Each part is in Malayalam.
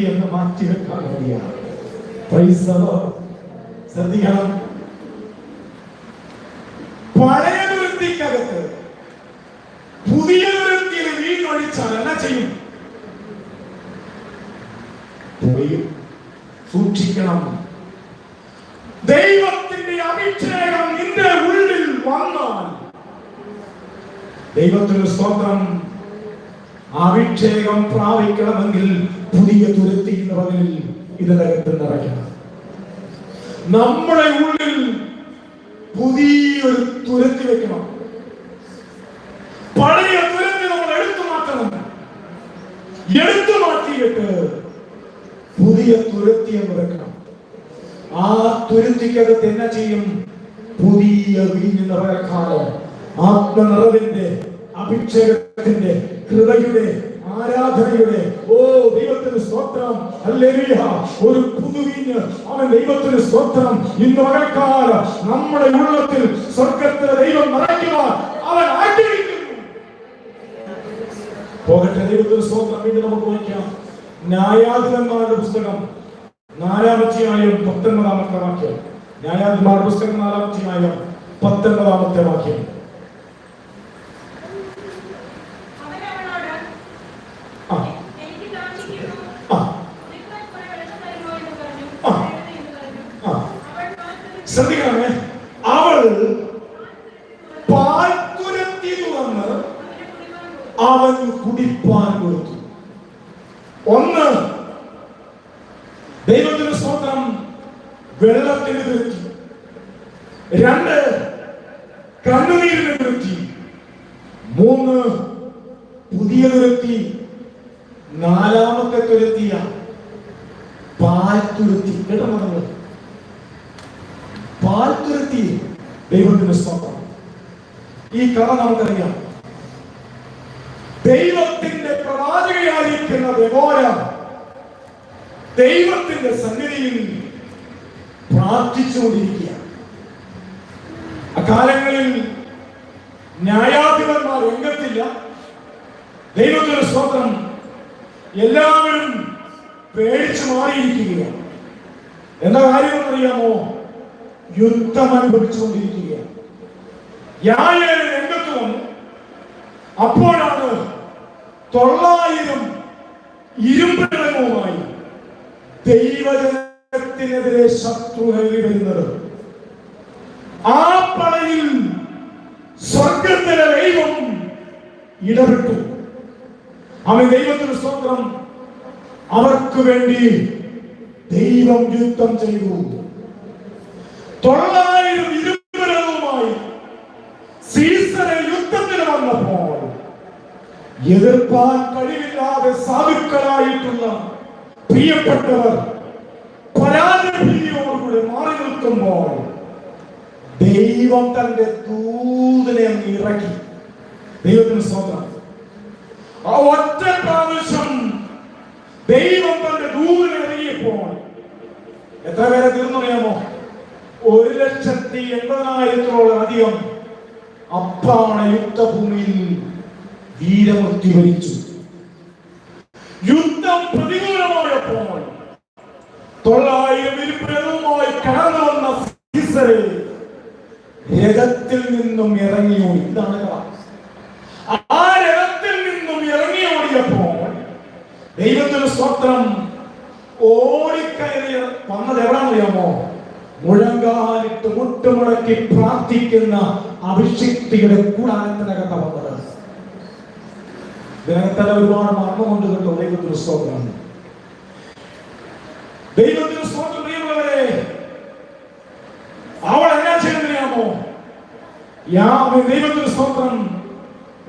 എന്ന് മാറ്റിവെക്കാൻ വേണ്ടിയാണ്. ശ്രദ്ധിക്കണം പഴയ ദുരന്തിക്കകത്ത് പുതിയ ദുരന്തിയിൽ വീണൊഴിച്ചാൽ എന്നാ ചെയ്യും? സൂക്ഷിക്കണം. ദൈവത്തിന്റെ അഭിഷേകം നിന്റെ ഉള്ളിൽ വന്നാൽ ദൈവത്തിന് സ്തോത്രം. അഭിഷേകം പ്രാപിക്കണമെങ്കിൽ പുതിയ തുരുത്തി എന്ന് പകലിൽ ഇതിനകത്ത് നിറയ്ക്കണം. നമ്മുടെ ഉള്ളിൽ പുതിയൊരു തുരത്തി വെക്കണം. പഴയ തുരത്തി നമ്മൾ എടുത്തു മാറ്റണം. എടുത്തു മാറ്റിയിട്ട് പുതിയ തുരത്തി എന്ന് വെക്കണം. ആ തുരുത്തിക്കകത്ത് എന്നാ ചെയ്യും? പുതിയ വീഞ്ഞ് നിറയക്കാലം. ആത്മനിറവിന്റെ അഭിഷേകത്തിന്റെ കൃപയുടെ ആരാധനയുടെ ഓ ദൈവത്തിന് സ്തോത്രം. ഹല്ലേലൂയ. ഒരു പുതുവിഞ്ഞ്. അവൻ ദൈവത്തിന് സ്തോത്രം. ഇന്ന് മഴക്കാല നമ്മുടെ ഉള്ളത്തിൽ സ്വർഗത്തിലെ ദൈവം നിറയ്ക്കുവാൻ അവൻ ആഗ്രഹിക്കുന്നു. പോകട്ടെ ദൈവത്തിന് സ്തോത്രം. വീണ്ടും നമുക്ക് വായിക്കാം. ന്യായാധിപന്മാരുടെ പുസ്തകം. നാലാമത്തെയായും പത്തൊൻപതാമത്തെ വാക്യം. ന്യായാധിപന്മാരുടെ പുസ്തകം നാലാമത്തെയായും പത്തൊൻപതാമത്തെ വാക്യം അവൻ അവനോട് ആ എനിക്ക് കാണിക്കുന്നു ആ നിങ്ങൾ കുറെ വെള്ളം തരുമോ എന്ന് പറഞ്ഞു ആ. "വേണ്ട" എന്ന് പറഞ്ഞു ആ അവൻ പാത്രത്തിൽ ശ്രദ്ധിക്കണമേ അവൾ പാൽത്തുരത്തി തുറന്ന് അവന് കുടിപ്പാൻ കൊടുത്തു. ഒന്ന് ദൈവത്തിന് സ്വന്തം വെള്ളത്തിന് തിരുത്തി രണ്ട് കണ്ണുനീരിന് തിരുത്തി മൂന്ന് പുതിയ തുരുത്തി നാലാമത്തെ തുരുത്തിയ പാൽ തുരുത്തി. കേട്ടോ നമ്മൾ പാൽ തുരുത്തി ദൈവത്തിന് സ്വന്തം ഈ കഥ നമുക്കറിയാം. ദൈവത്തിന്റെ പ്രവാചകയായിരിക്കുന്ന ദെബോര ദൈവത്തിന്റെ സന്നിധിയിൽ പ്രാർത്ഥിച്ചുകൊണ്ടിരിക്കുക അക്കാലങ്ങളിൽ ന്യായാധിപന്മാർ രംഗത്തില്ല. ദൈവത്തിന്റെ സ്വന്തം എല്ലാവരും പേടിച്ചു മാറിയിരിക്കുകയാണ്. കാര്യം അറിയാമോ യുദ്ധം അനുഭവിച്ചുകൊണ്ടിരിക്കുകയാണ്. യായ രംഗത്ത് വന്നു. അപ്പോഴാണ് തൊള്ളായിരം ഇരുമ്പിടകവുമായി ദൈവജനത്തിനെതിരെ ശത്രു കയറി വരുന്നത്. ആ പടയിൽ സ്വർഗത്തിലെ ദൈവം ഇടപെട്ടു. അവൻ ദൈവത്തിന് സ്വന്തം അവർക്ക് വേണ്ടി ദൈവം യുദ്ധം ചെയ്തു. തൊള്ളായിരം ഇരുമ്പരവുമായി സീസറെ യുദ്ധത്തിന് വന്നപ്പോൾ എതിർപ്പാൻ കഴിവില്ലാതെ സാധുക്കളായിട്ടുള്ള പ്രിയപ്പെട്ടവർ പരാജയഭീതിയോടുകൂടി മാറി നിൽക്കുമ്പോൾ ദൈവം തന്റെ ദൂതനെ ഇറക്കി. ദൈവത്തിന് സ്വന്തം ആ ഒറ്റ പ്രാവശ്യം ദൈവം തന്റെ ദൂതനെ ഇറങ്ങിയപ്പോൾ എത്ര പേരെ തീർന്നറിയാമോ? ഒരു ലക്ഷത്തി എൺപതിനായിരത്തോളം അധികം അപ്പാണ് യുദ്ധഭൂമിയിൽ വീരമൃത്യു വരിച്ചു യുദ്ധം പ്രതികൂലമായപ്പോൾ തൊള്ളായിരം ഇരുപതുമായി കടന്നു വന്ന രഥത്തിൽ നിന്നും ഇറങ്ങിയോ ഇതാണ് ആ രഥത്തിൽ നിന്നും ഇറങ്ങിയോടിയപ്പോൾ ദൈവത്തിന് സ്വത്രം ഓടിക്കയറി വന്നത് എവിടാണെന്നറിയാമോ? മുഴങ്കാലിട്ട് മുട്ടുമുടക്കി പ്രാർത്ഥിക്കുന്ന അഭിഷിക്തിയുടെ കൂടാരത്തിനകത്ത വന്നത്. ഇതിനകത്തല്ല ഒരുപാട് മർമ്മമുണ്ട് കേട്ടോ. ദൈവത്തിന് സ്തോത്രമാണ് ദൈവത്തിന് സ്തോത്രം പ്രിയമുള്ളവരെ. അവൾ എന്നാ ചെയ്യുന്നതിനാമോ യാ ദൈവത്തിന് സ്തോത്രം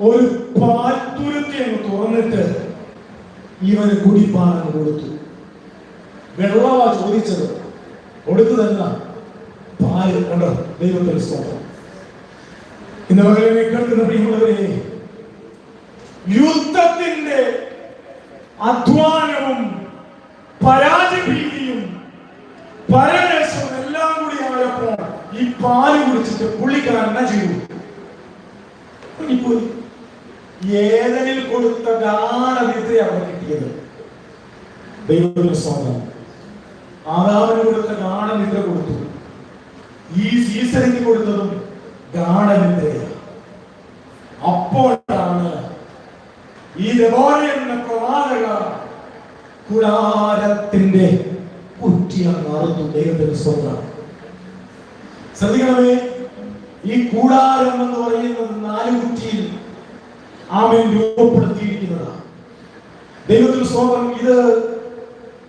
ഒരു പാൽത്തുരുത്തി അങ്ങ് തുറന്നിട്ട് ഇവന് കുടിപ്പാനം കൊടുത്തു. വെള്ളവാ ചോദിച്ചത്. കൊടുത്തതല്ല പാൽ. കണ്ടോ? ദൈവത്തിന് സ്തോത്രം ഇന്ന് കേൾക്കുന്ന പ്രിയമുള്ളവരെ യുദ്ധത്തിന്റെ അധ്വാനവും പരാജയഭീതിയും പരവേശവും എല്ലാം കൂടി ആയപ്പോൾ ഈ പാൽ കുടിച്ചിട്ട് പുള്ളിക്കാരൻ എന്നാ ചെയ്തു? ഏതനിൽ കൊടുത്ത ഗാനവിദ്യ അവിടെ കിട്ടിയത്? ദൈവത്തിന് സ്വന്തം ആദാവിന് കൊടുത്ത ഗാനനിദ്ര കൊടുത്തു. ഈ സീസണിന് കൊടുത്തതും ഗാനനിദ്രയാണ് അപ്പോഴാണ് ഈ എന്ന പ്രവാചക കുടാരത്തിന്റെ കുറ്റിയാണ് മാറുന്നു ദൈവത്തിന്റെ സ്വന്തം. ശ്രദ്ധിക്കണമേ ഈ കൂടാരം എന്ന് പറയുന്നത് നാല് കുറ്റിയിൽ ആമൻ രൂപപ്പെടുത്തിയിരിക്കുന്നതാണ്. ദൈവത്തിന് സ്വന്തം ഇത്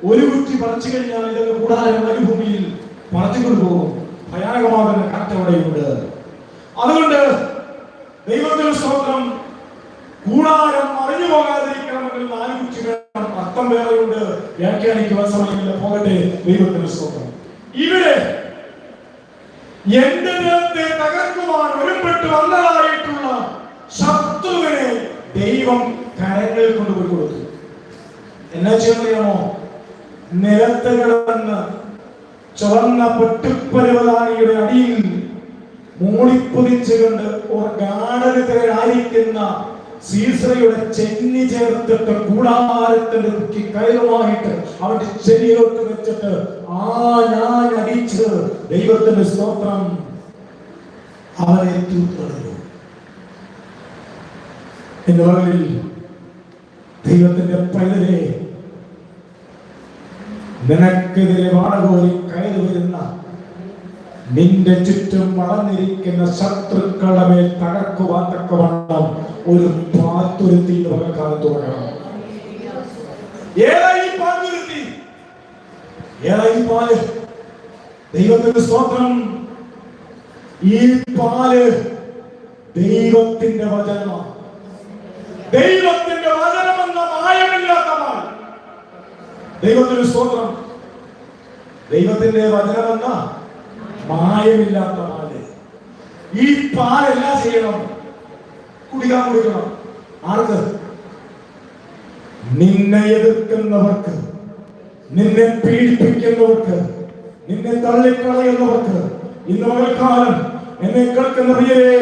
ഒരു കുറ്റി പറിച്ചു കഴിഞ്ഞാൽ ഇതൊക്കെ കൂടാരം മരുഭൂമിയിൽ പറിച്ചുകൊണ്ട് പോകും. ഭയാനകമാകുന്ന കാറ്റവിടെയുണ്ട്. അതുകൊണ്ട് ദൈവത്തിന് സ്വന്തം കൂടാരം മറിഞ്ഞു പോകാതിരിക്കണമെങ്കിൽ കുറ്റി വേണം അർത്ഥം വേറെയുണ്ട് വ്യാഖ്യാനിക്കുവാൻ സമയമില്ല. പോകട്ടെ. ദൈവത്തിന് സ്വന്തം ഇവിടെ എന്റെ നേരത്തെ തകർക്കുവാൻ ഒരുപെട്ട് വന്നതായിട്ടുള്ള ശത്രുവിനെ ദൈവം കരങ്ങളിൽ കൊണ്ടുപോയി കൊടുത്തു. എന്നാ ചെയ്യുന്നറിയാമോ? നിലത്ത് കിടന്ന് ചുവന്ന പൊട്ടിപ്പരുവതാനിയുടെ അടിയിൽ മൂടിപ്പൊതിച്ചുകൊണ്ട് ഗാഠനത്തിലായിരിക്കുന്ന സീസറയുടെ ചെന്നി ചേർത്തിട്ട് കൂടാരത്തിന്റെ കുറ്റി കയറുമായിട്ട് അവന്റെ ചെവിയിലോട്ട് വെച്ചിട്ട് ആ ഞാൻ അടിച്ച് ദൈവത്തിന്റെ സ്തോത്രം അവനെ തൂത്തുകളഞ്ഞു എന്റെ മകളിൽ ദൈവത്തിന്റെ പൈതലെ നിനക്കെതിരെ വാടകോലി കയറി വരുന്ന നിന്റെ ചുറ്റും വളർന്നിരിക്കുന്ന ശത്രുക്കളമേ മേൽ തകർക്കുവാൻ തക്കവണ്ണം ഒരു പാത്തുരുത്തി പകൽക്കാലം തുടങ്ങണം. ഏതാ ഈ പാത്തുരുത്തി? ഏതായി പാൽ? ദൈവത്തിന്റെ സ്തോത്രം. ഈ പാൽ ദൈവത്തിന്റെ വചനമാണ്. ദൈവത്തിന്റെ വചനമെന്ന മായമില്ലാത്ത പാൽ ദൈവത്തിന്റെ സ്തോത്രം. ദൈവത്തിന്റെ വചനമെന്ന മായമില്ലാത്ത പാൽ. ഈ പാലെല്ലാം ചെയ്യണം. കുടിക്കാൻ കൊടുക്കണം. ആർക്ക്? നിന്നെ എതിർക്കുന്നവർക്ക്. നിന്നെ പീഡിപ്പിക്കുന്നവർക്ക്. നിന്നെ തള്ളിക്കളയുന്നവർക്ക്. ഇന്ന് പകൽക്കാലം എന്നെ കേൾക്കുന്ന പ്രിയരെ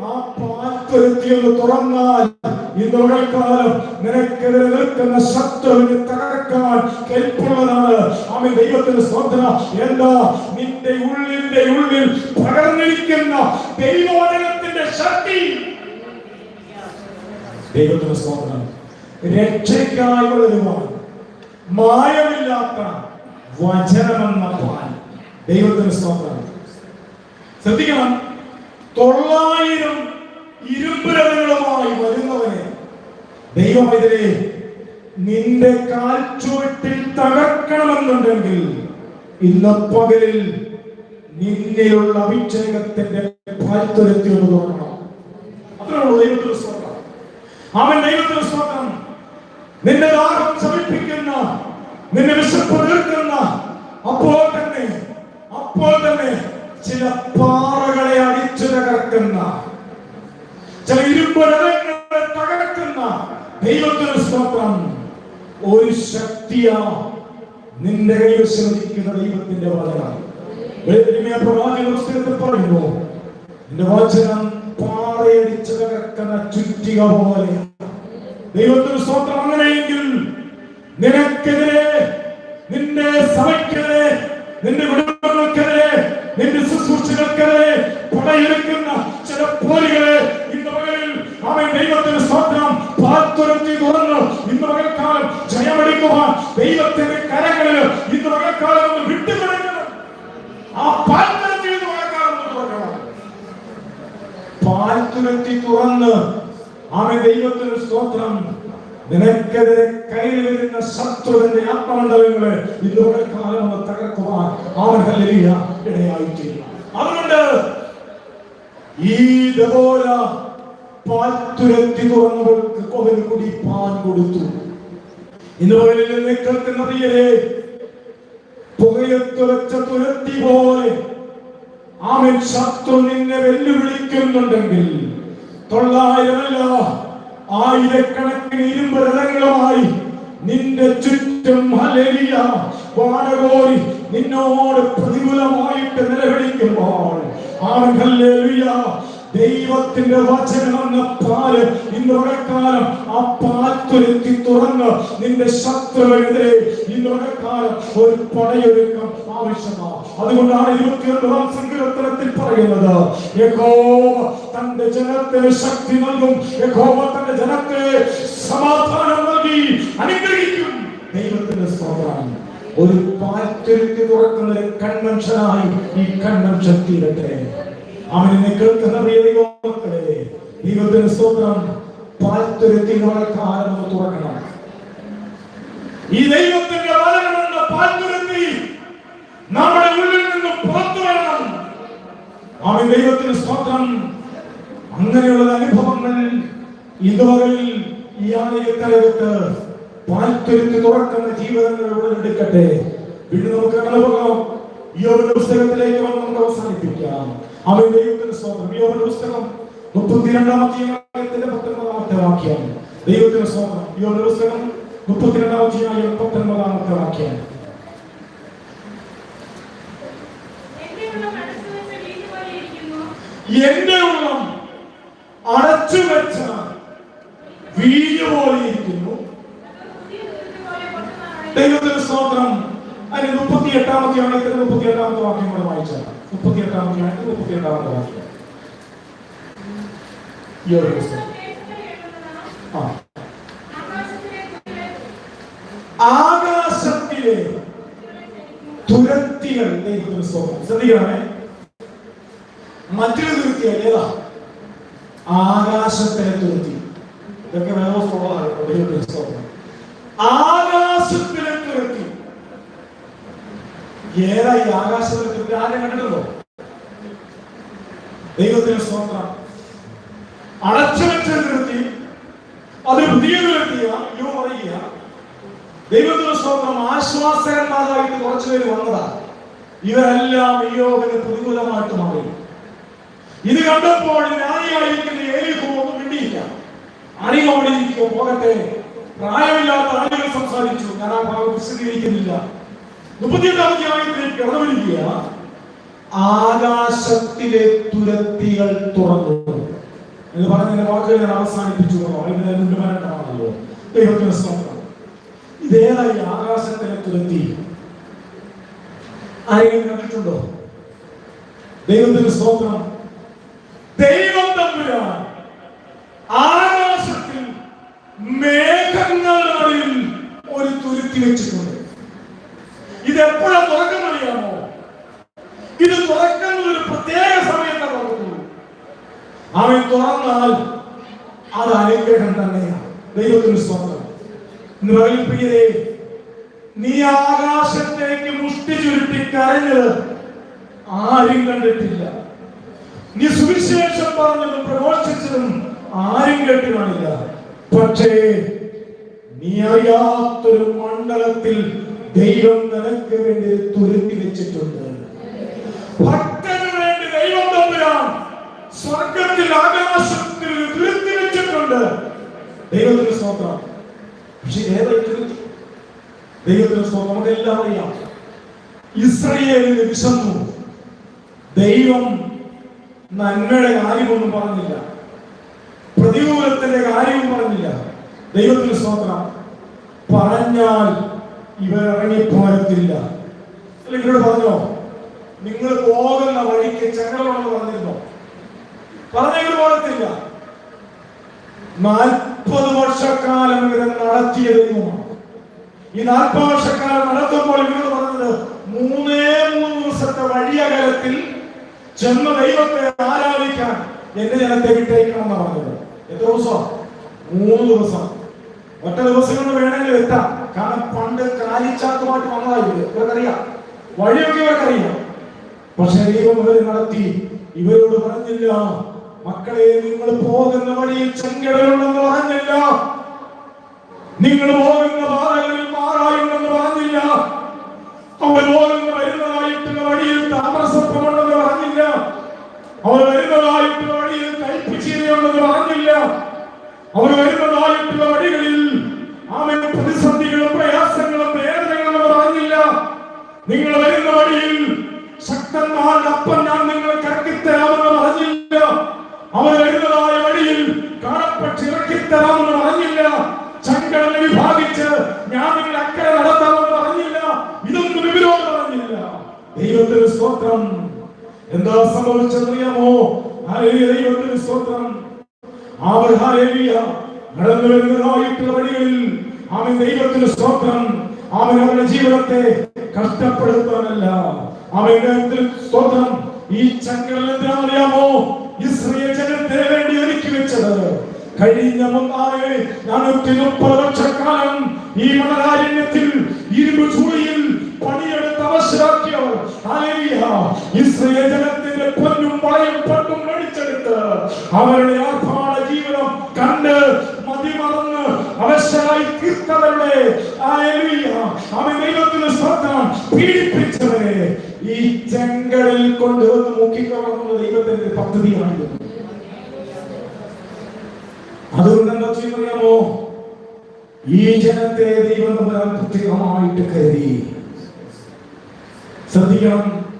ആ പാത്തൊരുത്തി ഒന്ന് തുറന്നാൽ ഇന്ന് പകൽക്കാലം നിനക്കെതിരെ നിൽക്കുന്ന ശത്രുവിനെ തകർക്കാൻ കെൽപ്പുള്ളതാണ് ആമേ ദൈവത്തിന് സ്വന്തം എന്താ? നിന്റെ ഉള്ളിന്റെ ഉള്ളിൽ പകർന്നിരിക്കുന്ന ദൈവവചനത്തിന്റെ ശക്തി. ദൈവത്തിന് സ്തോത്രം രക്ഷയ്ക്കായുള്ള വളരുവാൻ മായമില്ലാത്ത വചനമെന്ന പാൽ ദൈവത്തിന് സ്തോത്രം ശ്രദ്ധിക്കണം. തൊള്ളായിരം ഇരുമ്പുരകളുമായി വരുന്നവനെ. ദൈവം നിന്റെ കാൽച്ചുവട്ടിൽ തകർക്കണമെന്നുണ്ടെങ്കിൽ ഇന്ന് പകലിൽ നിന്നിലുള്ള അഭിഷേകത്തിന്റെ പാൽത്തുരത്തി ഒന്ന് തോന്നണം അത്രയുള്ളൂ ദൈവത്തിന് സ്തോത്രം. അവൻ ദൈവത്തിന് സ്തോത്രം. നിന്റെ ദാഹം നിന്നെ വിശപ്പ് അപ്പോൾ തന്നെ അപ്പോൾ തന്നെ ചില പാറകളെ അടിച്ചു തകർക്കുന്ന ചില ഇരുമ്പുരങ്ങളെ തകർക്കുന്ന ദൈവത്തിന് സ്തോത്രം. ഒരു ശക്തിയാ നിന്റെ കൈവശമിരിക്കുന്ന ദൈവത്തിന്റെ വചനം. വെളിപ്പെടുത്തിയ പ്രവാചക പുസ്തകത്തിൽ പറയുന്നു എന്റെ വചനം പാറയടിച്ച് തകർക്കുന്ന ചുറ്റിക പോലെ ദൈവത്തിന് സ്തോത്രം അങ്ങനെയെങ്കിൽ നിനക്കെതിരെ നിന്റെ സഭയ്ക്കെതിരെ നിന്റെ കുടുംബങ്ങൾക്കെതിരെ നിന്റെ ശുശ്രൂഷകൾക്കെതിരെ പടയെടുക്കുന്ന ചില പോലികളെ അവൻ ദൈവത്തിന് സ്തോത്രം. പാത്തുരത്തി തുറന്നു. ഇന്ന് പകൽക്കാലം ജയമെടുക്കുവാൻ ദൈവത്തിന്റെ കരങ്ങളിൽ ഇന്ന് പകൽക്കാലം ഒന്ന് വിട്ടുകിടക്കണം ആ പാത്തുരത്തി ഇന്ന് പകൽക്കാലം ഒന്ന് തുറക്കണം. പാൽത്തുരത്തി തുറന്ന് അവൻ ദൈവത്തിന് സ്തോത്രം. നിനക്കെതിരെ കയ്യിൽ വരുന്ന ശത്രുവിന്റെ ആത്മമണ്ഡലങ്ങളെ ഇന്നോടെ കാലം ഒന്ന് തകർക്കുവാൻ അവർക്ക് ഇടയായി തീരണം അതുകൊണ്ട് ഈ ദബോര പാൽത്തുരത്തി തുറന്നവർക്ക് അവന് പാൽ കൊടുത്തു. ഇന്ന് പകലിൽ നിന്ന് കേൾക്കുന്ന പ്രിയരെ പുകയത്ത് വെച്ച തുരത്തി പോലെ ആമൻ ശത്രു നിന്നെ വെല്ലുവിളിക്കുന്നുണ്ടെങ്കിൽ തൊള്ളായിരമല്ല ആയിരക്കണക്കിന് ഇരുമ്പ് രഥങ്ങളുമായി നിന്റെ ചുറ്റും ഹല്ലേലൂയ വാടകോരി നിന്നോട് പ്രതികൂലമായിട്ട് നിലവിളിക്കുമ്പോൾ അവൻ ഹല്ലേലൂയ. ദൈവത്തിന്റെ വചനം എന്ന പാൽ ഇന്ന് കാലം ആ പാത്തൊരുക്കി തുറന്ന് നിന്റെ ശത്രുവിനെതിരെ ഇന്ന് കാലം ഒരു പടയൊരുക്കം ആവശ്യമാണ് അതുകൊണ്ടാണ് ഇരുപത്തിയൊൻപതാം സങ്കീർത്തനത്തിൽ പറയുന്നത് യഹോവ തന്റെ ജനത്തിന് ശക്തി നൽകും. യഹോവ തന്റെ ജനത്തെ സമാധാനം നൽകി അനുഗ്രഹിക്കും. ദൈവത്തിന്റെ സ്തോത്രം. ഒരു പാറ്റൊരുക്കി തുറക്കുന്ന ഒരു കൺവെൻഷനായി ഈ കൺവെൻഷൻ തീരട്ടെ. അവനെ കേൾക്കുന്ന പ്രിയ ദൈവമക്കളെ ദൈവത്തിന്റെ സ്തോത്രം. പാൽത്തുരുത്തി കാലം നമുക്ക് തുറക്കണം. ഈ ദൈവത്തിന്റെ വചനമെന്ന പാൽത്തുരത്തി നമ്മുടെ ഉള്ളിൽ നിന്ന് പുറത്തു വരണം. അവൻ ദൈവത്തിന് സ്തോത്രം. അങ്ങനെയുള്ള അനുഭവങ്ങൾ ഇതുവരെ ഈ ആലയത്തിലെടുത്ത് പാൽത്തുരുത്തി തുറക്കുന്ന ജീവിതങ്ങൾ ഉടലെടുക്കട്ടെ. വീണ്ടും നമുക്ക് കടന്നു ഈ ഒരു പുസ്തകത്തിലേക്ക് വന്ന് നമുക്ക് അവസാനിപ്പിക്കാം. അവൻ ദൈവത്തിന് സ്തോത്രം. യോബിന്റെ പുസ്തകം മുപ്പത്തിരണ്ടാമത്തെ പത്തൊൻപതാമത്തെ വാക്യാണ് ദൈവത്തിന് സ്തോത്രം. യോബിന്റെ പുസ്തകം മുപ്പത്തിരണ്ടാമത്തെ പത്തൊൻപതാമത്തെ വാക്യാണ് എന്റെ ഉള്ളം അടച്ചു വെച്ച വീഞ്ഞു പോലെ. ദൈവത്തിന് സ്തോത്രം. അതിന് മുപ്പത്തി എട്ടാമത്തെ ആണെങ്കിൽ മുപ്പത്തി എട്ടാമത്തെ വാക്യം കൂടെ വായിച്ചാൽ മുപ്പത്തി എട്ടാമത്തെ ആയത്തിന് മുപ്പത്തി എട്ടാമത്തെ വാക്യം ഈ ഒരു പുസ്തകം. ആ ആകാശത്തിലെ തുരത്തികൾ ദൈവത്തിന് സ്വപ്നം. ശ്രദ്ധിക്കണമേ. മറ്റൊരു തുരുത്തിയല്ല ഏതാ ആകാശത്തിലെ തുരുത്തി. ഇതൊക്കെ ദൈവത്തിന് സ്തോത്രം ആകാശത്തിലെ തുരത്തി. ഏതാ ഈ ആകാശത്തിലെ തുരത്തി ആരും കണ്ടിട്ടുണ്ടോ? ദൈവത്തിന് സ്വന്തം അടച്ചു വെച്ച തുരത്തി അത് പുതിയത് തുരത്തിയ യോ പറയുക ദൈവത്തിന് സ്വന്തം ആശ്വാസകന്മാരായിട്ട് കുറച്ചു പേര് വന്നതാ. ഇവരെല്ലാം അയ്യോബിന് പ്രതികൂലമായിട്ട് മാറി. ഇത് കണ്ടപ്പോൾ ന്യായിയായിരിക്കുന്ന ഏലിഹു ഒന്നും മിണ്ടിയില്ല. അണിയോടെ ഇരിക്കുക പോകട്ടെ. പ്രായമില്ലാത്ത ആളുകൾ സംസാരിച്ചു. ഞാൻ ആ ഭാഗം വിശദീകരിക്കുന്നില്ല. മുപ്പത്തിയെട്ടാമത്തെ ആയത്തിലേക്ക് കടന്നുവരിക ആകാശത്തിലെ തുരത്തികൾ തുറന്നു. എന്ന് പറഞ്ഞതിന്റെ വാക്കുകൾ ഞാൻ അവസാനിപ്പിച്ചു കൊണ്ടോ ദൈവത്തിന് സ്വന്തം ഇതേതായി ആകാശത്തിലെ തുരത്തി. ആരെങ്കിലും കണ്ടിട്ടുണ്ടോ? ദൈവത്തിന് സ്തോത്രം ദൈവം തമ്പുരാൻ ആകാശത്തിൽ മേഘങ്ങളുടെ നടുവിൽ ഒരു തുരുത്തി വെച്ചിട്ടുണ്ട് ഇത് എപ്പോഴാ തുറക്കുന്നറിയാമോ ഇത് തുറക്കുന്നത് ഒരു പ്രത്യേക സമയത്താണ് തുറക്കുന്നത് അവൻ തുറന്നാൽ അത് അനുഗ്രഹം തന്നെയാണ് ദൈവത്തിന് സ്തോത്രം ഇന്ന് പകൽ പ്രിയരെ നീ ആകാശത്തേക്ക് മുഷ്ടി ചുരുട്ടി കരഞ്ഞത് ആരും കണ്ടിട്ടില്ല നീ സുവിശേഷം പറഞ്ഞതും പ്രഘോഷിച്ചതും ആരും കേട്ടു കാണില്ല പക്ഷേ നീ അറിയാത്തൊരു മണ്ഡലത്തിൽ ദൈവം നിനക്ക് വേണ്ടി തുരുത്തി വെച്ചിട്ടുണ്ട്. ഭക്തന് വേണ്ടി ദൈവം തമ്പുരാൻ സ്വർഗത്തിൽ ആകാശത്തിൽ തുരുത്തി വെച്ചിട്ടുണ്ട്. ദൈവത്തിന് സ്തോത്രം. പക്ഷെ ഏതായി തുരുത്തി? ദൈവത്തിന് സ്തോത്രം. നമുക്കെല്ലാം അറിയാം. ഇസ്രയേലിന് വിശന്നു. ദൈവം നന്മയുടെ കാര്യമൊന്നും പറഞ്ഞില്ല. പ്രതികൂലത്തിന്റെ കാര്യവും പറഞ്ഞില്ല. ദൈവത്തിന് സ്തോത്രം. പറഞ്ഞാൽ ഇവർ പോരത്തില്ല. അല്ലെങ്കിൽ ഇവരോട് പറഞ്ഞോ? നിങ്ങൾ പോകുന്ന വഴിക്ക് ചങ്ങലമാണെന്ന് പറഞ്ഞിരുന്നോ പറഞ്ഞെങ്കിൽ പോരത്തില്ല. നാൽപ്പത് വർഷക്കാലം ഇവരെ നടത്തിയ ഈ നാൽപ്പത് വർഷക്കാലം നടത്തുമ്പോൾ ഇവർ പറഞ്ഞത് മൂന്നേ മൂന്ന് ദിവസത്തെ വഴിയകലത്തിൽ ചെന്ന ദൈവത്തെ ആരാധിക്കാൻ എന്റെ ജനത്തെ വിട്ടേക്കണം എന്നാണ് പറഞ്ഞത്. എത്ര ദിവസം? മൂന്ന് ദിവസം. ഒറ്റ ദിവസം കൊണ്ട് വേണമെങ്കിൽ എത്താം. കാരണം പണ്ട് കാലിച്ചാക്കുമായിട്ട് വന്നതായി ഇവർക്കറിയാം. വഴിയൊക്കെ ഇവർക്കറിയാം. പക്ഷെ ദൈവം ഇവരെ നടത്തി. ഇവരോട് പറഞ്ഞില്ല മക്കളെ നിങ്ങൾ പോകുന്ന വഴിയിൽ ചെങ്കടലുണ്ടെന്ന് പറഞ്ഞില്ല. നിങ്ങൾ പോകുന്ന പാതകളിൽ മാറായുണ്ടെന്ന് പറഞ്ഞില്ല. അവർ പോകുന്ന വരുന്നതായിട്ടുള്ള വഴിയിൽ താമസത്വമുണ്ടെന്ന് പറഞ്ഞില്ല. അവർ വരുന്നതായിട്ടുള്ള വഴിയിൽ കൽപ്പിച്ചീരയുണ്ടെന്ന് പറഞ്ഞില്ല. അവർ വരുന്നതായിട്ടുള്ള വഴികളിൽ അവൻ പ്രതിസന്ധികളും പ്രയാസങ്ങളും വേദനകളും പറഞ്ഞില്ല നിങ്ങൾ വരുന്ന വഴിയിൽ ശക്തന്മാരുടെ അപ്പം ഞാൻ നിങ്ങളെ കറക്കിത്തരാമെന്ന് പറഞ്ഞില്ല. വരുന്നതായ വഴിയിൽ കാണപ്പെട്ട് ഇറക്കിത്തരാമെന്ന് പറഞ്ഞില്ല. ചങ്കടനെ വിഭാഗിച്ച് അക്കരെ നടത്താമെന്ന് പറഞ്ഞില്ല. ഇതൊന്നും ദൈവത്തിന് സ്തോത്രം. എന്താ സംഭവിച്ചെന്നറിയാമോ? ദൈവത്തിന് സ്തോത്രം. അവർ നടന്നു വരുന്നതായിട്ടുള്ള വഴികളിൽ അവൻ ദൈവത്തിന് സ്തോത്രം. അവൻ ജീവിതത്തെ കഷ്ടപ്പെടുത്താനല്ല. ദൈവത്തിന് സ്തോത്രം ഈ ചങ്കടൽ എന്തിനാണെന്നറിയാമോ ഇസ്രയേൽ ജനത്തെ വേണ്ടി ഒരുക്കി വെച്ചത്. കഴിഞ്ഞ മുന്നാൽ നാനൂറ്റി മുപ്പത് വർഷക്കാലം ഈ മണലാരണ്യത്തിൽ ഇരുമ്പ് ചൂളിയിൽ പണിയെടുത്ത് അവശരാക്കിയവർ. ഇസ്രയേൽ ജനത്തിന്റെ പൊന്നും വളയും പട്ടും മേടിച്ചെടുത്ത് അവരുടെ ആർഭാട ജീവിതം കണ്ട് മതിമറന്ന് അവശരായി തീർത്തവരുടെ. അവൻ ദൈവത്തിന് സ്തോത്രം പീഡിപ്പിച്ചവരെ ഈ ചെങ്കടലിൽ കൊണ്ടുവന്ന് മുക്കിക്കളർന്ന ദൈവത്തിന്റെ പദ്ധതിയാണിത്. അതുകൊണ്ട് എന്താ ചെയ്യുന്നറിയാമോ? ഈ ജനത്തെ ദൈവം പ്രത്യേകമായിട്ട് കരുതി. ശ്രദ്ധിക്കണം.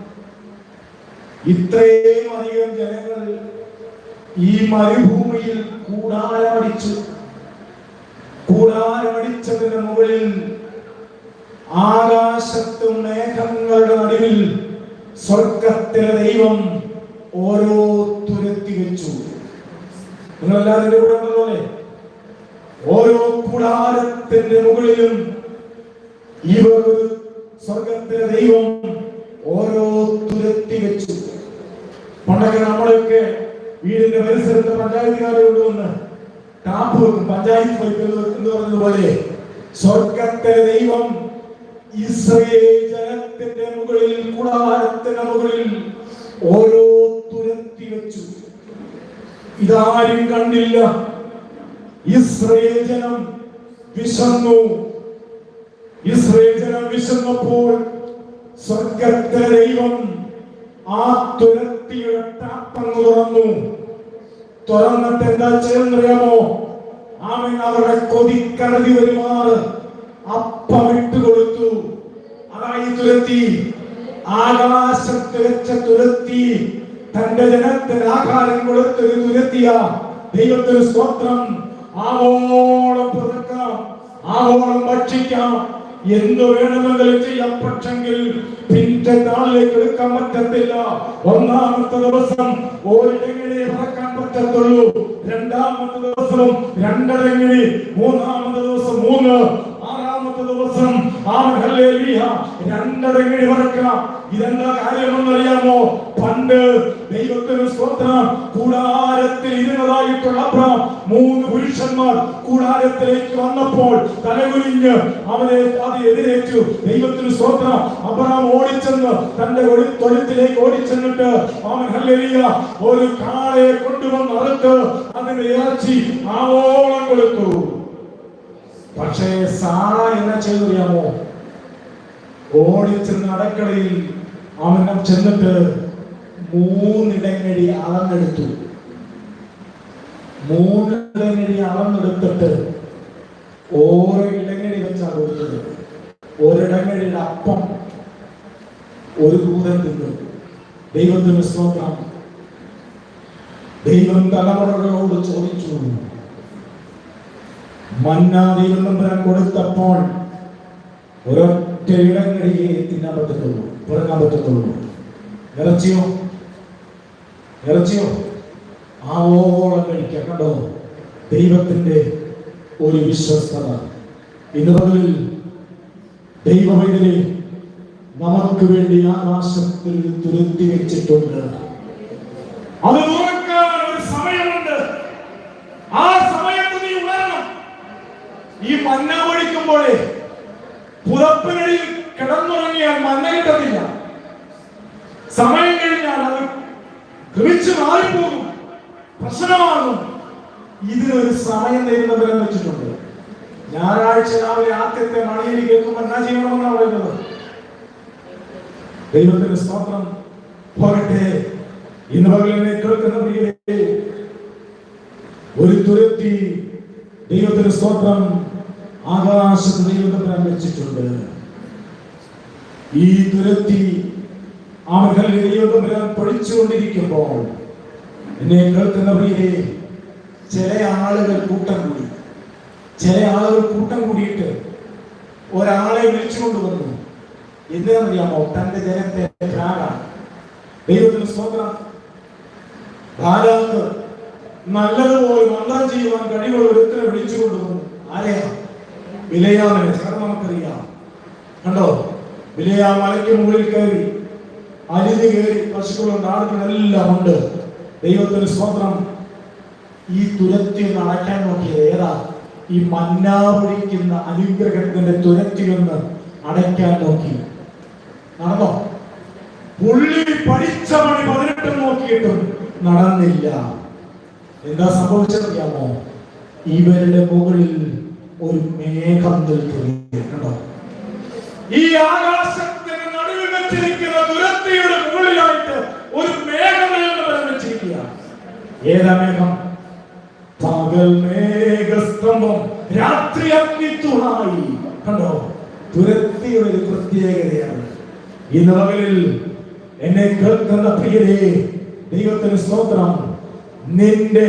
ഇത്രയും അധികം ജനങ്ങൾ ഈ മരുഭൂമിയിൽ കൂടാരമടിച്ചു. കൂടാരമടിച്ചതിന് മുകളിൽ ആകാശത്തും മേഘങ്ങളുടെ നടുവിൽ സ്വർഗത്തിലെ ദൈവം ഓരോ തുരത്തി വെച്ചു. എന്റെ കൂടെ ഓരോ കൂടാരത്തിന്റെ മുകളിലും ഇവർ സ്വർഗത്തിലെ ദൈവം ഓരോ തുരത്തി വെച്ചു. പണ്ടൊക്കെ നമ്മളൊക്കെ വീടിന്റെ പരിസരത്ത് പഞ്ചായത്തുകാരെ കൊണ്ടുവന്ന് ടാപ്പ് വെക്കും. പഞ്ചായത്ത് വെക്കുന്നത് എന്ന് പറഞ്ഞതുപോലെ സ്വർഗത്തിലെ ദൈവം ഇസ്രയേൽ ജനത്തിന്റെ മുകളിൽ കൂടാരത്തിന്റെ മുകളിൽ ഓരോ തുരത്തി വെച്ചു. ഇതാരും കണ്ടില്ല. ഇസ്രയേൽ ജനം വിശന്നു. ഇസ്രയേൽ ജനം വിശന്നപ്പോൾ സ്വർഗത്തിലെ ദൈവം ആ തുരത്തിയുടെ ടാപ്പങ്ങ് തുറന്നു. തുറന്നിട്ട് എന്താ ചെയ്യുന്നറിയാമോ ആമൻ അവരുടെ കൊതിക്കടതി വരുമാറ് അപ്പം ഇട്ട് കൊടുത്തു അതായി തുരത്തി. ആകാശത്ത് വെച്ച തുരത്തി. തന്റെ ജനത്തിന് ആഹാരം കൊടുത്തൊരു തുരത്തിയ ദൈവത്തിന് സ്തോത്രം. ആവോളം പുറക്കാം. ആവോളം ഭക്ഷിക്കാം. എന്ത് വേണമെങ്കിലും ചെയ്യാം. പക്ഷെങ്കിൽ പിറ്റേ നാളിലേക്ക് എടുക്കാൻ പറ്റത്തില്ല. ഒന്നാമത്തെ ദിവസം ഒരിടങ്ങിനെ ഇറക്കാൻ പറ്റത്തുള്ളൂ. രണ്ടാമത്തെ ദിവസം രണ്ടരങ്ങിനി മൂന്നാമത്തെ ദിവസം മൂന്ന്. ആറാമത്തെ ദിവസം രണ്ടരങ്ങി വറക്കാം ഇതെന്താ കാര്യമെന്ന് അറിയാമോ പണ്ട് ദൈവത്തിന് സ്വപ്നം കൂടാരത്തിൽ ഇരുന്നതായിട്ടുള്ള അബ്രാം മൂന്ന് പുരുഷന്മാർ കൂടാരത്തിലേക്ക് വന്നപ്പോൾ തലകുലിഞ്ഞ് അവനെ അത് എതിരേറ്റു. ദൈവത്തിന് സ്വപ്നം അബ്രാം ഓടിച്ചെന്ന് തന്റെ തൊഴുത്തിലേക്ക് ഓടിച്ചെന്നിട്ട് അവൻ ഹല്ലേലൂയ ഒരു കാളയെ കൊണ്ടുവന്ന് അറുത്ത് അതിനെ ഇറച്ചി ആവോളം കൊടുത്തു. പക്ഷേ സാറ എന്നാ ചെയ്തറിയാമോ? ഓടിച്ചെന്ന് അടക്കളയിൽ അവൻ ചെന്നിട്ട് മൂന്നിടങ്ങഴി അളന്നെടുത്തു. മൂന്നിടങ്ങഴി അളന്നെടുത്തിട്ട് ഓരോ ഇടങ്ങഴി വെച്ചാണ് കൊടുത്തത്. ഒരിടങ്ങഴിയുടെ അപ്പം ഒരു ദൂരം തിന്നു. ദൈവത്തിന് സ്തോത്രം. ദൈവം തലമുറകളോട് ചോദിച്ചു. മന്ന ദൈവം കൊടുത്തപ്പോൾ ഒരൊറ്റ ഇടങ്ങഴിയെ തിന്നാൻ പറ്റത്തുള്ളൂ പിറക്കാൻ പറ്റത്തുള്ളൂ. ഇറച്ചിയോ? ഇറച്ചിയോ? ആവോളം കഴിക്കാം കണ്ടോ? ദൈവത്തിന്റെ ഒരു വിശ്വസ്തത. ഇന്ന് പകലിൽ ദൈവമൈതലെ നമുക്ക് വേണ്ടി ആകാശത്തിൽ തുരുത്തി വെച്ചിട്ടുണ്ട്. അത് തുറക്കാൻ ഒരു സമയമുണ്ട് ആ സമയത്ത് നീ ഉണരണം ഈ മന്ന ഒഴിക്കുമ്പോഴേ പുതപ്പിനിടയിൽ കിടന്നുറങ്ങിയാൽ മന്ന കിട്ടത്തില്ല. സമയം കഴിഞ്ഞാൽ അത് ഗ്രഹിച്ചു മാറിപ്പോകും. പ്രശ്നമാകും. ഇതിനൊരു സമയം നേരിടുന്നവരെ വെച്ചിട്ടുണ്ട്. ഞായറാഴ്ച രാവിലെ ആദ്യത്തെ മണിയിൽ കേൾക്കുമ്പോൾ എന്നാ ചെയ്യണമെന്നാണ് പറയുന്നത്? ദൈവത്തിന്റെ സ്തോത്രം പോകട്ടെ. ഇന്ന് പകലിനെ കേൾക്കുന്ന പ്രിയരെ ഒരു തുരത്തി ദൈവത്തിന്റെ സ്തോത്രം ആകാശത്ത് ദൈവത്തെ വെച്ചിട്ടുണ്ട്. ഈ തുരത്തി ആളുകൾ ദൈവത്തെ പഠിച്ചുകൊണ്ടിരിക്കുമ്പോൾ എന്നെ കേൾക്കുന്ന പ്രിയരെ ചില ആളുകൾ കൂട്ടം കൂടി ചില ആളുകൾ കൂട്ടം കൂടിയിട്ട് ഒരാളെ വിളിച്ചുകൊണ്ട് വന്നു. എന്തിനറിയാമോ തന്റെ ജനത്തെ ദൈവത്തിന് സ്തോത്രം. ബാലാക്ക് നല്ലതുപോലെ മന്ത്രം ചെയ്യുവാൻ കഴിവുള്ള ഒരുത്തരെ വിളിച്ചുകൊണ്ട് വന്നു. ആരെയാ? വിലയാമനെ ചേർന്ന് നമുക്കറിയാം. കണ്ടോ? വിലയാ മലയ്ക്ക് മുകളിൽ കയറി അരിഞ്ഞു കയറി പശുക്കളുണ്ട് ആടുകളെല്ലാം ഉണ്ട്. ദൈവത്തിന് സ്വന്തം ഈ തുരത്തി ഒന്ന് അടയ്ക്കാൻ നോക്കിയത് ഏതാ? ഈ മന്നാപൊഴിക്കുന്ന അനുഗ്രഹത്തിന്റെ തുരത്തി ഒന്ന് അടയ്ക്കാൻ നോക്കി നടന്നോ? പുള്ളി പഠിച്ച മണി പതിനെട്ടും നോക്കിയിട്ടും നടന്നില്ല. എന്താ സംഭവിച്ചറിയാമോ ഇവരുടെ മുകളിൽ ഒരു മേഘം നിൽക്കുകയാണ് കണ്ടോ? ഈ ആകാശത്തിന് നടുവിൽ വെച്ചിരിക്കുന്ന ദുരത്തിയുടെ മുകളിലായിട്ട് ഒരു മേഘം എന്ന് വെച്ചിരിക്കുക ഏതാ മേഘം? പകൽ മേഘസ്തംഭം രാത്രി അഗ്നിത്തുണായി കണ്ടോ? തുരത്തിയുടെ ഒരു പ്രത്യേകതയാണ്. ഈ പകലിൽ എന്നെ കേൾക്കുന്ന പ്രിയരെ ദൈവത്തിന് സ്തോത്രം. നിന്റെ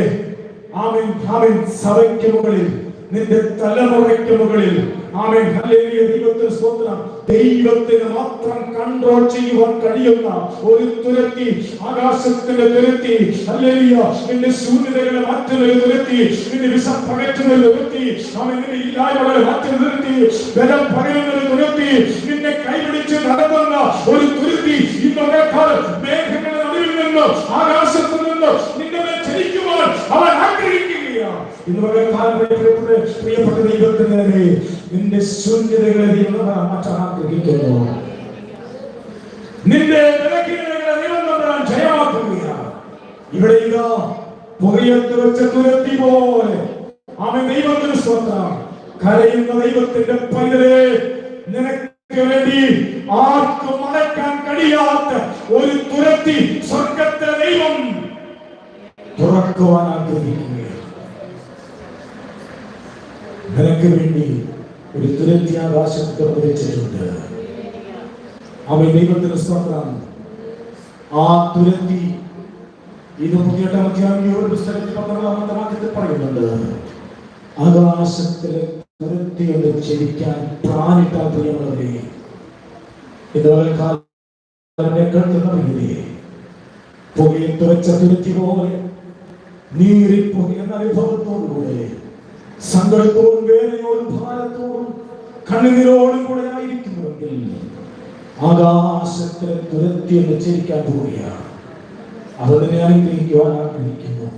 ആമിൻ ആമിൻ സഭയ്ക്ക് മുകളിൽ നിന്റെ തലമുറയ്ക്ക് മുകളിൽ. ആമേൻ. ഹല്ലേലൂയ. ദൈവത്തിന് സ്തോത്രം. ദൈവത്തിന് മാത്രം കൺട്രോൾ ചെയ്യുവാൻ കഴിയുന്ന ഒരു തുരത്തി ആകാശത്തിന്റെ തുരത്തി. ഹല്ലേലൂയ. നിന്റെ ശൂന്യതകളെ മാറ്റുന്ന ഒരു തുരത്തി. നിന്റെ വിസ പകറ്റുന്ന ഒരു തുരത്തി. ആമേൻ. നിന്റെ ഇല്ലായ്മകളെ മാറ്റുന്ന തുരത്തി. ബലം പകരുന്ന ഒരു തുരത്തി. നിന്നെ കൈപിടിച്ച് നടത്തുന്ന ഒരു തുരുത്തി മേഘങ്ങളുടെ അതിൽ നിന്ന് ആകാശത്തു നിന്ന് നിന്റെ മേൽ ചലിക്കുവാൻ അവൻ ആഗ്രഹിക്കുകയാണ് ഇന്ന് പകൽക്കാലം പ്രിയപ്പെട്ട പ്രിയപ്പെട്ട ദൈവത്തിന് നിന്റെ ശൂന്യതകളെ ദൈവം മാറ്റാൻ ആഗ്രഹിക്കുന്നു നിന്റെ ദൈവം ജയമാക്കുകയാണ്. ഇവിടെ ഇതാ പുകയത്ത് വെച്ച തുരത്തി പോലെ അവൻ ദൈവത്തിന് സ്വന്തം. കരയുന്ന ദൈവത്തിന്റെ പൈതലെ നിനക്ക് വേണ്ടി ആർക്കും അടക്കാൻ കഴിയാത്ത ഒരു തുരത്തി സ്വർഗത്തെ ദൈവം തുറക്കുവാൻ ആഗ്രഹിക്കുകയാണ് നിനക്ക് വേണ്ടി ഒരു തുരത്തി നിർവഹിച്ചിട്ടുണ്ട് അവൻ ദൈവത്തിന് സ്വന്തം ആ തുരത്തി ഇത് പുതിയട്ടാം അധ്യായം പുസ്തകത്തിൽ പന്ത്രണ്ടാമത്തെ വാക്യത്തിൽ പറയുന്നുണ്ട്. ആകാശത്തിലെ തുരത്തിയോട് ചെരിക്കാൻ പ്രാണിട്ടാൽ പ്രിയമുള്ളവരെ ഇത് കാലം കേൾക്കുന്ന പ്രിയരെ പുകയിൽ തുറച്ച തുരത്തി പോലെ നീറിപ്പുകയുന്ന അനുഭവത്തോടുകൂടെ സങ്കടത്തോടും വേദനയോടും ഭാരത്തോടും കണ്ണുനീരോടും കൂടെ ആയിരിക്കുന്നുവെങ്കിൽ ആകാശത്തെ തുരത്തി എന്ന് ചിരിക്കാൻ പോവുകയാണ്. അവനെ അനുഗ്രഹിക്കുവാൻ ആഗ്രഹിക്കുന്നു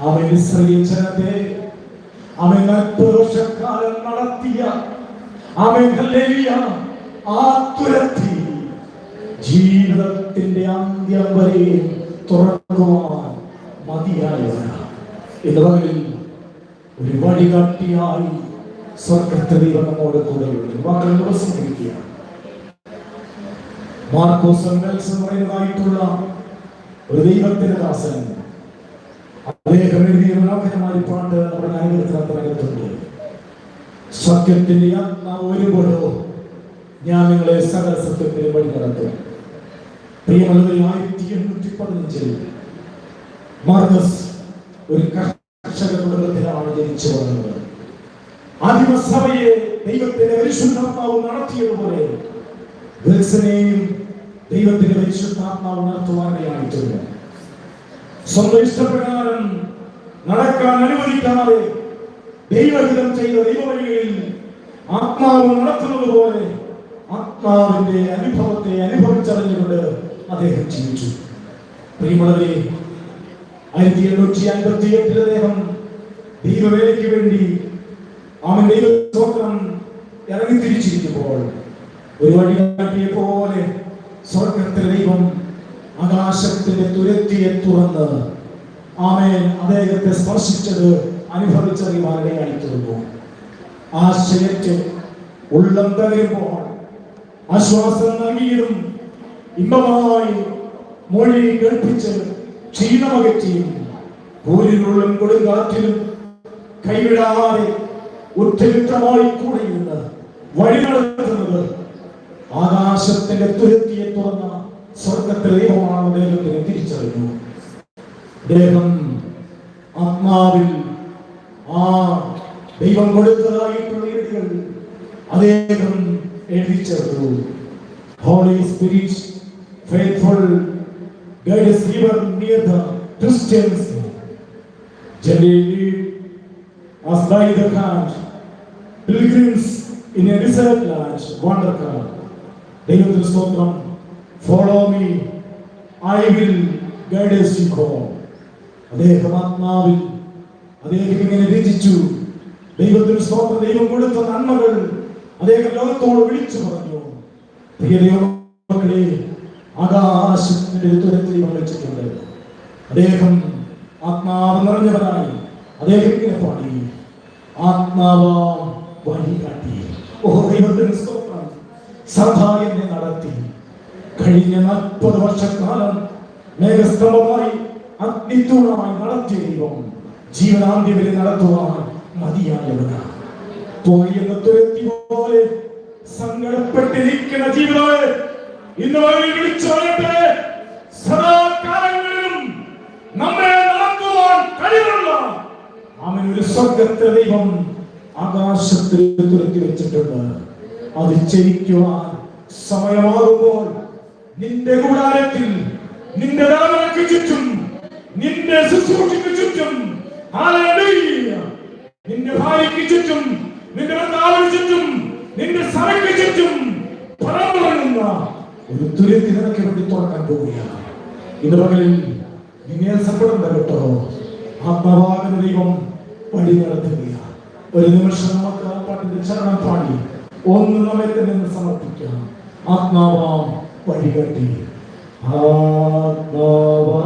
അവൻ ഇസ്രയേൽ ജനത്തെ അവൻ വർഷക്കാലം നടത്തിയ അവൻ ആ തുരത്തി ജീവിതത്തിന്റെ അന്ത്യം വരെ തുറക്കുവാൻ മതിയായവനാണ്. എന്ന് പകലിൽ ഒരു വഴികാട്ടിയായി സ്വർഗത്തെ ദൈവം നമ്മോട് കൂടെയുണ്ട് ഒരു ദൈവത്തിന്റെ ദാസൻ. ഞാൻ നിങ്ങളെ സകല സത്യത്തിന് വഴി നടത്തും. ആയിരത്തി എണ്ണൂറ്റി പതിനഞ്ചിൽ മാർക്കസ് ഒരു കർഷക കുടുംബത്തിലാണ് ജനിച്ചു ദൈവത്തിന്റെ പരിശുദ്ധാത്മാവ് നടത്തിയതുപോലെ വിൽസനെയും ദൈവത്തിന്റെ പരിശുദ്ധാത്മാവ് നടത്തുവാനിടയായിട്ടുണ്ട് സ്വന്തം നടക്കാൻ അനുവദിക്കാതെ ദൈവഹിതം ചെയ്ത ദൈവവഴികളിൽ ആത്മാവ് നടത്തുന്നത് പോലെ അനുഭവത്തെ അനുഭവിച്ചറിഞ്ഞുകൊണ്ട് അദ്ദേഹം ജീവിച്ചു. ആയിരത്തി എണ്ണൂറ്റി അൻപത്തി എട്ടിൽ അദ്ദേഹം ദൈവവേലയ്ക്ക് വേണ്ടി അവൻ ദൈവസ്തോത്രം ഇറങ്ങി തിരിച്ചിരിക്കുമ്പോൾ ഒരു വഴികാട്ടിയെ പോലെ സ്വർഗത്തിലെ ദൈവം ആകാശത്തിന്റെ തുരത്തിയെ തുറന്ന് ആമേൻ അദ്ദേഹത്തെ സ്പർശിച്ചത് അനുഭവിച്ചറിയുവാനിടയായി തീർന്നു ആശയറ്റ് ഉള്ളം തകരുമ്പോൾ ആശ്വാസം നൽകിയതും ഇമ്പമായി മൊഴി കേൾപ്പിച്ച് ക്ഷീണമകറ്റിയും പൂരിനുള്ളും കൊടുങ്കാറ്റിലും കൈവിടാതെ ഉദ്ധരിത്തമായി കൂടെ നിന്ന് വഴി നടത്തുന്നത് ആകാശത്തിന്റെ തുരുത്തിയെ തുറന്ന സ്വർഗത്തിലെ ദൈവമാണ് ദൈവത്തിന് തിരിച്ചറിഞ്ഞു. അദ്ദേഹം ആത്മാവിൽ ആ ദൈവം കൊടുത്തതായിട്ടുള്ള അദ്ദേഹം എഴുതി ചേർത്തു holy spirit faithful guides river near the Christians lead us by the hand pilgrims in a desert land wander come ദൈവത്തിന് സ്തോത്രം follow me I will guides you home അദ്ദേഹം ആത്മാവിൽ അദ്ദേഹം ഇങ്ങനെ രചിച്ചു. ദൈവത്തിന് സ്തോത്രം ദൈവം കൊടുത്ത നന്മകൾ അദ്ദേഹം ലോകത്തോട് വിളിച്ചു പറഞ്ഞു. പ്രിയ ദൈവമക്കളെ ആകാശത്തിന്റെ ഉത്തരത്തിൽ വെച്ചിട്ടുണ്ട്. അദ്ദേഹം ആത്മാവ് നിറഞ്ഞവനായി അദ്ദേഹം ഇങ്ങനെ പാടി. ആത്മാവ് വഴി കാട്ടി. ഓ എന്നെ നടത്തി. കഴിഞ്ഞ നാൽപ്പത് വർഷക്കാലം മേഘസ്തംഭമായി അഗ്നിത്തൂണമായി നടത്തിയ ദൈവം ജീവനാന്തി വരെ നടത്തുവാൻ മതിയായവനാണ് എന്ന തുരത്തി പോലെ സങ്കടപ്പെട്ടിരിക്കുന്ന ജീവിതമേ ഇന്ന് അവരെ വിളിച്ചു പറയട്ടെ. സദാകാലങ്ങളിലും നമ്മെ നടത്തുവാൻ കഴിവുള്ള അവൻ ഒരു സ്വർഗത്തെ ദൈവം ആകാശത്തിൽ തുറക്കി വെച്ചിട്ടുണ്ട്. അത് ചെയ്യിക്കുവാൻ സമയമാകുമ്പോൾ നിന്റെ കൂടാരത്തിൽ നിന്റെ രാമനക്ക് ചുറ്റും നിന്റെ ശുശ്രൂഷയ്ക്ക് ചുറ്റും. നിന്റെ ഭാര്യയ്ക്ക് ചുറ്റും നിന്റെ ഭർത്താവിന് ചുറ്റും നിന്റെ സഭയ്ക്ക് ചുറ്റും പറന്നുറങ്ങുന്ന ഒരു തുരത്തി നിനക്ക് വേണ്ടി തുറക്കാൻ പോവുകയാണ്. ഇന്ന് പകലിൽ നിന്നെ സപ്പടം കേട്ടോ ആത്മാവാകുന്ന ദൈവം വഴി നടത്തുകയാണ്. ഒരു നിമിഷം നമുക്ക് ആ പാട്ടിന്റെ ചരണം പാടി ഒന്ന് നമ്മെ തന്നെ സമർപ്പിക്കാം. ആത്മാവാം വഴികട്ടി. ആത്മാവാ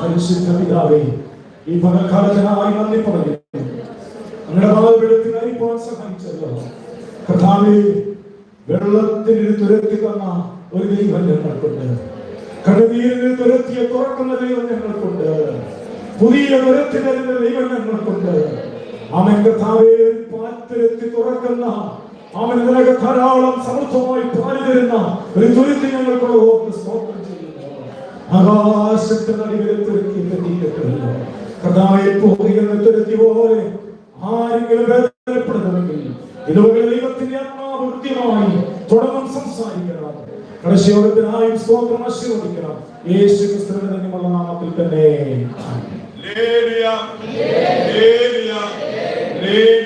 പരിശുദ്ധ പിതാവേ ഈ പകൽക്കാലത്തിനായി നന്ദി പറയുന്നു അങ്ങയുടെ ഭാവപ്പെടുത്തിനായി പോകാൻ സഹായിച്ചല്ലോ. കർത്താവേ വെള്ളത്തിന് തുരത്തി തന്ന ഒരു ദൈവം ഞങ്ങൾക്കുണ്ട്. കടവീരിന് തുരത്തിയ തുറക്കുന്ന ദൈവം ഞങ്ങൾക്കുണ്ട്. പുതിയ തുരത്തി തരുന്ന ദൈവം ഞങ്ങൾക്കുണ്ട്. അവൻ കർത്താവേ പാത്രത്തി തുറക്കുന്ന അവൻ നിനക്ക് ധാരാളം സമൃദ്ധമായി പാലി തരുന്ന ഒരു ദുരിതം ഞങ്ങൾക്കുള്ള ഓർത്ത് സ്തോത്രം ചെയ്യുന്നു ആകാശത്തിന് അടിവിലെ തുരുത്തി കെട്ടിയിട്ടില്ല കർത്താവെ പോകുന്ന തുരുത്തി പോലെ ആരെങ്കിലും വേദനപ്പെടുന്നുവെങ്കിൽ ഇതുപോലെ ദൈവത്തിന്റെ ആത്മാവ് കൃത്യമായി തുടർന്നും സംസാരിക്കണം കടശയോടത്തിനായും സ്തോത്രം ആശീർവദിക്കണം യേശു ക്രിസ്തുവിന്റെ നാമത്തിൽ തന്നെ. Hallelujah. Hallelujah. Hallelujah.